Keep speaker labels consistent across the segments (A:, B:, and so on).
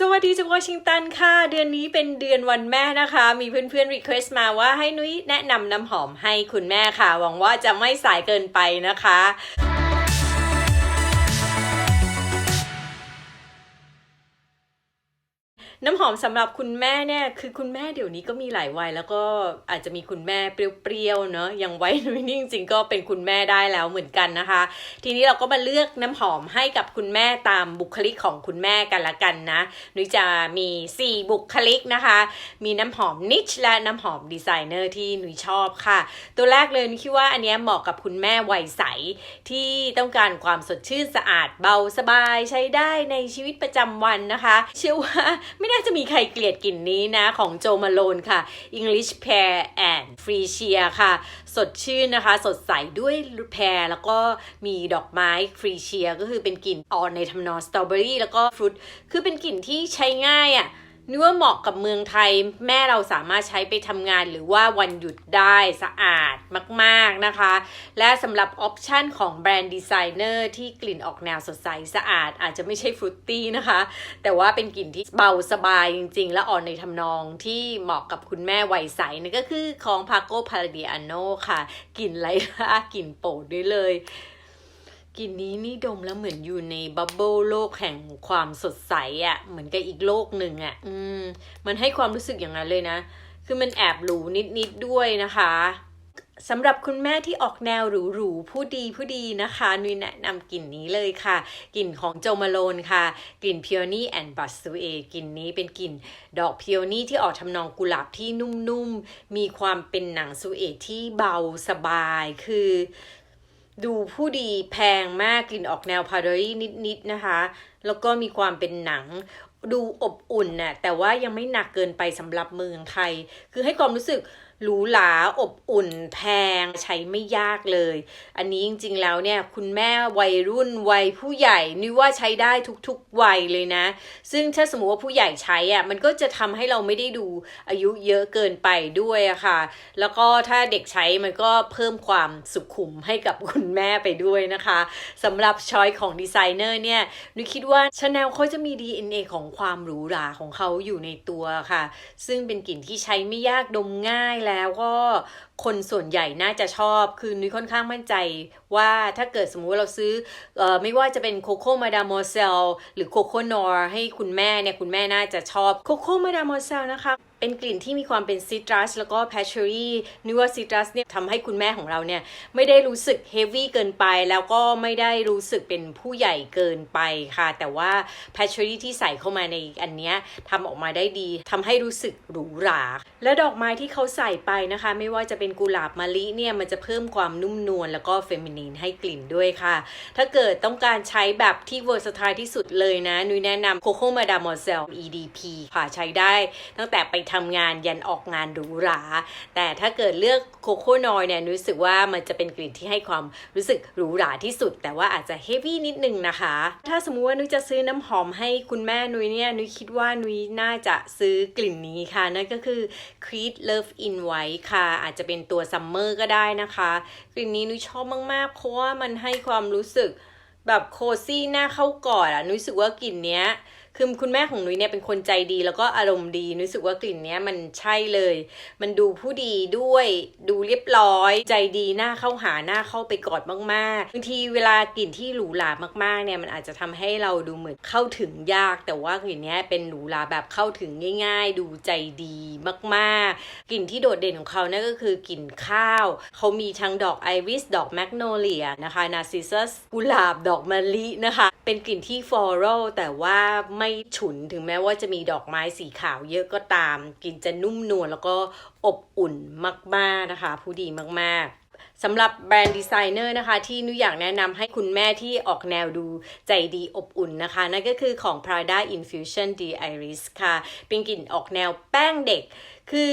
A: สวัสดีจากวอชิงตันค่ะ เดือนนี้เป็นเดือนวันแม่นะคะ มีเพื่อนๆรีเควสต์มาว่าให้นุ้ยแนะนำน้ำหอมให้คุณแม่ค่ะ หวังว่าจะไม่สายเกินไปนะคะ น้ำหอมสำหรับคุณแม่เนี่ยคือคุณแม่เดี๋ยวนี้ก็มีหลายวัยแล้วก็อาจจะมีคุณแม่เปรี้ยวๆเนอะย่างไว้นุ้ยนี่จริงๆก็เป็นคุณแม่ได้แล้วเหมือนกันนะคะ ทีนี้เราก็มาเลือกน้ำหอมให้กับคุณแม่ตามบุคลิกของคุณแม่กันละกันนะนุ้ยจะมี 4 บุคลิกนะคะ มีน้ำหอมนิชและน้ำหอมดีไซเนอร์ที่นุ้ยชอบค่ะ ตัวแรกเลยนุ้ยคิดว่าอันนี้เหมาะกับคุณแม่วัยใสที่ต้องการความสดชื่นสะอาดเบาสบายใช้ได้ในชีวิตประจำวันนะคะเชื่อว่าไไม่น่าจะมีใครเกลียดกลิ่นนี้นะ ของโจมาโลนค่ะ English Pear and f r e s i a ค่ะ สดชื่นนะคะ สดใสด้วยแพรแล้วก็มีดอกไม้ฟรีเชียก็คือเป็นกลิ่นออนในทำนองสตรอเบอรี่แล้วก็ฟรุตคือเป็นกลิ่นที่ใช้ง่ายอะ่ะ นึกว่าเหมาะกับเมืองไทยแม่เราสามารถใช้ไปทำงานหรือว่าวันหยุดได้สะอาดมากๆนะคะ และสำหรับออปชันของแบรนด์ดีไซเนอร์ที่กลิ่นออกแนวสดใสสะอาด อาจจะไม่ใช่ฟรุตตี้นะคะ แต่ว่าเป็นกลิ่นที่เบาสบายจริง ๆ และอ่อนในทำนองที่เหมาะกับคุณแม่วัยใสนั่นก็คือของ Paco Paladiano ค่ะ กลิ่นไรล่ากลิ่นโปรดด้วยเลย กลิ่นนี้นี่ดมแล้วเหมือนอยู่ในบับเบิลโลกแห่งความสดใสอะ่ะ เหมือนกับอีกโลกหนึ่งอะ่ะ อืม มันให้ความรู้สึกอย่างนั้นเลยนะ คือมันแอบหรูนิดๆด้วยนะคะสำหรับคุณแม่ที่ออกแนวหรูๆผู้ดีผู้ดีนะคะนุ้ยแนะนำกลิ่นนี้เลยค่ะ กลิ่นของโจมาโลนค่ะ กลิ่น Peony and b u s s u e กลิ่นนี้เป็นกลิ่นดอก Peony ที่ออกทำนองกุหลาบที่นุ่มๆ มีความเป็นหนังซูเอที่เบาสบายคือ ดูผู้ดีแพงมากกลิ่นออกแนวพา w ด e รี่นิดๆนะคะ แล้วก็มีความเป็นหนังดูอบอุ่นน่ะแต่ว่ายังไม่หนักเกินไปสำหรับเมืองไทย คือให้ความรู้สึก หรูหราอบอุ่นแพงใช้ไม่ยากเลย อันนี้จริงๆแล้วเนี่ยคุณแม่วัยรุ่นวัยผู้ใหญ่นี่ว่าใช้ได้ทุกๆวัยเลยนะ ซึ่งถ้าสมมติว่าผู้ใหญ่ใช้อะมันก็จะทำให้เราไม่ได้ดูอายุเยอะเกินไปด้วยอะค่ะ แล้วก็ถ้าเด็กใช้มันก็เพิ่มความสุขุมให้กับคุณแม่ไปด้วยนะคะสำหรับช้อยของดีไซเนอร์เนี่ยนุคิดว่าชาแนลเขาจะมี DNA ของความหรูหราของเขาอยู่ในตัวค่ะ ซึ่งเป็นกลิ่นที่ใช้ไม่ยากดมง่ายแล้วก็คนส่วนใหญ่น่าจะชอบ คือนุ้ยค่อนข้างมั่นใจว่าถ้าเกิดสมมุติเราซื้อออไม่ว่าจะเป็นโคโค่มาดามอเซลหรือโคโค่นอร์ให้คุณแม่เนี่ย คุณแม่น่าจะชอบโคโค่มาดามอเซลนะคะ เป็นกลิ่นที่มีความเป็นซิตรัสแล้วก็แพชเชอรี่นึกว่าซิตรัสเนี่ยทำให้คุณแม่ของเราเนี่ยไม่ได้รู้สึกเฮฟวี่เกินไป แล้วก็ไม่ได้รู้สึกเป็นผู้ใหญ่เกินไปค่ะ แต่ว่าแพชเชอรี่ที่ใส่เข้ามาในอันเนี้ยทำออกมาได้ดีทำให้รู้สึกหรูหรา และดอกไม้ที่เขาใส่ไปนะคะ ไม่ว่าจะเป็นกุหลาบมะลิเนี่ยมันจะเพิ่มความนุ่มนวลแล้วก็เฟมินีนให้กลิ่นด้วยค่ะ ถ้าเกิดต้องการใช้แบบที่เวอร์สไตล์ที่สุดเลยนะนุ้ยแนะนำโคโค่มาดามอเซล EDP ค่ะใช้ได้ ตั้งแต่ไปทำงานยันออกงานหรูหรา แต่ถ้าเกิดเลือกโคโค่นอยเนี่ยนุ้ยรู้สึกว่ามันจะเป็นกลิ่นที่ให้ความรู้สึกหรูหราที่สุด แต่ว่าอาจจะเฮฟวี่นิดนึงนะคะ ถ้าสมมุติว่านุ้ยจะซื้อน้ำหอมให้คุณแม่นุ้ยเนี่ยนุ้ยคิดว่านุ้ยน่าจะซื้อกลิ่นนี้ค่ะ นั่นก็คือ Creed Love in White ค่ะ อาจจะเป็นตัวซัมเมอร์ก็ได้นะคะ กลิ่นนี้นุ้ยชอบมากๆ เพราะว่ามันให้ความรู้สึกแบบโคซี่หน้าเข้ากอดอะนุ้ยรู้สึกว่ากลิ่นเนี้ย คือคุณแม่ของนุ้ยเนี่ยเป็นคนใจดีแล้วก็อารมณ์ดีนุ้ยรู้สึกว่ากลิ่นเนี้ยมันใช่เลย มันดูผู้ดีด้วยดูเรียบร้อย ใจดีหน้าเข้าหาหน้าเข้าไปกอดมากๆบางทีเวลากลิ่นที่หรูหรามากๆเนี่ยมันอาจจะทำให้เราดูเหมือนเข้าถึงยาก แต่ว่ากลิ่นเนี้ยเป็นหรูหราแบบเข้าถึงง่าย ๆ ดูใจดีมากๆ กลิ่นที่โดดเด่นของเขานั่นก็คือกลิ่นข้าว เขามีทั้งดอกไอริสดอกแมกโนเลียนะคะนาซิซัสกุหลาบดอกมะลินะคะ เป็นกลิ่นที่ฟลอรัลแต่ว่าไม่ฉุนถึงแม้ว่าจะมีดอกไม้สีขาวเยอะก็ตามกลิ่นจะนุ่มนวลแล้วก็อบอุ่นมากๆนะคะ ผู้ดีมากๆสำหรับแบรนด์ดีไซเนอร์นะคะ ที่นุอยากแนะนำให้คุณแม่ที่ออกแนวดูใจดีอบอุ่นนะคะ นั่นก็คือของ Prada Infusion d Iris ค่ะ เป็นกลิ่นออกแนวแป้งเด็ก คือ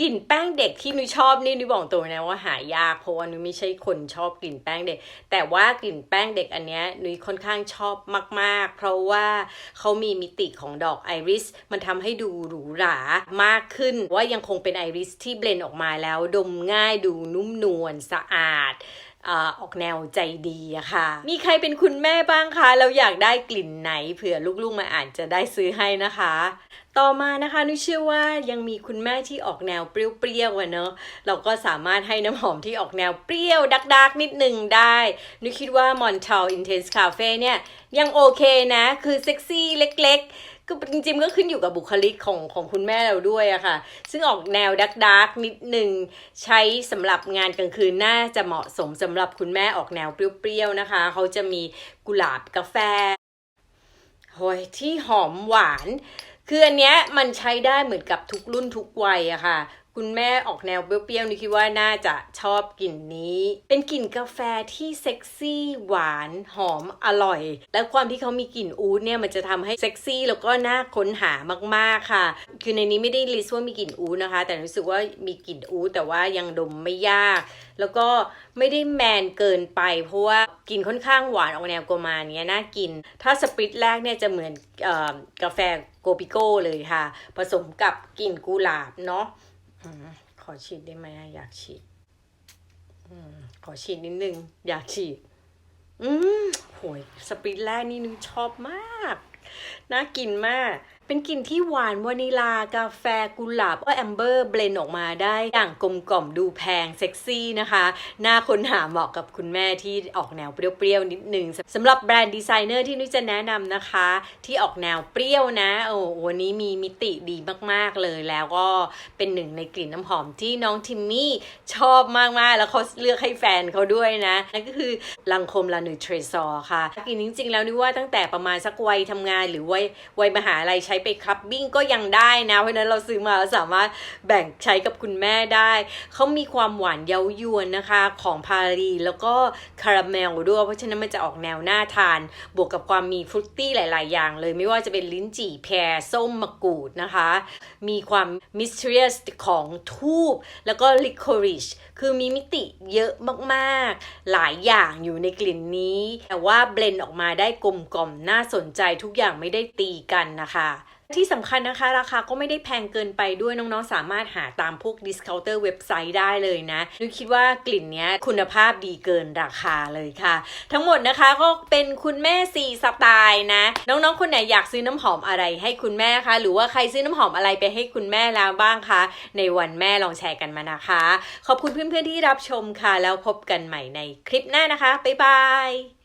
A: กลิ่นแป้งเด็กที่นุ้ยชอบนี่นุ้ยบอกตัวนะว่าหายากเพราะว่านุ้ยไม่ใช่คนชอบกลิ่นแป้งเด็ก แต่ว่ากลิ่นแป้งเด็กอันเนี้ยนุ้ยค่อนข้างชอบมาก ๆ เพราะว่าเขามีมิติของดอกไอริส มันทำให้ดูหรูหรามากขึ้น ว่ายังคงเป็นไอริสที่เบลนออกมาแล้วดมง่ายดูนุ่มนวลสะอาด อออกแนวใจดีอะค่ะ มีใครเป็นคุณแม่บ้างคะเราอยากได้กลิ่นไหนเผื่อลูกๆมาอ่านจะได้ซื้อให้นะคะ ต่อมานะคะนุ้ยเชื่อว่ายังมีคุณแม่ที่ออกแนวเปรี้ยวๆอะเนอะเราก็สามารถให้น้ำหอมที่ออกแนวเปรี้ยวดักๆ นิดหนึ่งได้นุ้ยคิดว่า Montal Intense Cafe เนี่ยยังโอเคนะ คือเซ็กซี่เล็กๆ ก็จริงๆก็ขึ้นอยู่กับบุคลิกของของคุณแม่เราด้วยอะค่ะ ซึ่งออกแนวดักดักนิดหนึ่งใช้สำหรับงานกลางคืนน่าจะเหมาะสมสำหรับคุณแม่ออกแนวเปรี้ยวๆนะคะ เขาจะมีกุหลาบกาแฟโอ้ยที่หอมหวานคืออันเนี้ยมันใช้ได้เหมือนกับทุกรุ่นทุกวัยอะค่ะ คุณแม่ออกแนวเปรี้ยวๆนี่คิดว่าน่าจะชอบกลิ่นนี้ เป็นกลิ่นกาแฟที่เซ็กซี่หวานหอมอร่อย และความที่เขามีกลิ่นอูดเนี่ยมันจะทำให้เซ็กซี่แล้วก็น่าค้นหามากๆค่ะ คือในนี้ไม่ได้ลิสต์ว่ามีกลิ่นอูดนะคะ แต่รู้สึกว่ามีกลิ่นอูดแต่ว่ายังดมไม่ยาก แล้วก็ไม่ได้แมนเกินไป เพราะว่ากลิ่นค่อนข้างหวานออกแนวโกมาเนี้ยน่ากิน ถ้าสปริตแรกเนี่ยจะเหมือนออกาแฟโกปิโก้เลยค่ะ ผสมกับกลิ่นกุหลาบเนาะ ขอฉีดได้ไหมอยากฉีดอขอฉีดนิดนึง อยากฉีด อืมโหยสปริตแรกนี่นึงชอบมาก น่ากินมาก เป็นกลิ่นที่หวานวานิลากาแฟกุหลาบก็แอมเบอร์เบลนออกมาได้อย่างกลมกล่อมดูแพงเซ็กซี่นะคะน่าค้นหาเหมาะกับคุณแม่ที่ออกแนวเปรี้ยวๆนิดนึงสำหรับแบรนด์ดีไซเนอร์ที่นุ้ยจะแนะนำนะคะ ที่ออกแนวเปรี้ยวนะโอ้วันนี้มีมิติดีมากๆเลยแล้วก็เป็นหนึ่งในกลิ่นน้ำหอมที่น้องทิมมี่ชอบมากๆ แล้วเขาเลือกให้แฟนเขาด้วยนะนั่นก็คือลังคมลานูเทรซอร์ค่ะกลิ่นจริงๆ แล้วนี่ว่าตั้งแต่ประมาณสักวัยทำงานหรือวัยวัยมหาลัยช้ไปคลับบิ้งก็ยังได้นะ เพราะนั้นเราซื้อมาสามารถแบ่งใช้กับคุณแม่ได้ เขามีความหวานเย้ายวนนะคะของพารีแล้วก็คาราเมลด้วย เพราะฉะนั้นมันจะออกแนวน่าทาน บวกกับความมีฟรุตตี้หลาย ๆ อย่างเลย ไม่ว่าจะเป็นลิ้นจี่แพรส้มมะกรูดนะคะ มีความมิส t รี o u s ของทูบแล้วก็ลิคอริชคือมีมิติเยอะมาก ๆ หลายอย่างอยู่ในกลิ่นนี้ แต่ว่าเบลนออกมาได้กลมกล่อมน่าสนใจทุกอย่างไม่ได้ตีกันนะคะ ที่สำคัญนะคะ ราคาก็ไม่ได้แพงเกินไปด้วยน้องๆ สามารถหาตามพวก discounter เว็บไซต์ได้เลยนะนุ้ยคิดว่ากลิ่นเนี้ยคุณภาพดีเกินราคาเลยค่ะ ทั้งหมดนะคะก็เป็นคุณแม่4สไตล์นะ น้องๆ คนไหนอยากซื้อน้ำหอมอะไรให้คุณแม่คะ หรือว่าใครซื้อน้ำหอมอะไรไปให้คุณแม่แล้วบ้างคะ ในวันแม่ลองแชร์กันมานะคะ ขอบคุณเพื่อนๆที่รับชมค่ะ แล้วพบกันใหม่ในคลิปหน้านะคะบ๊ายบาย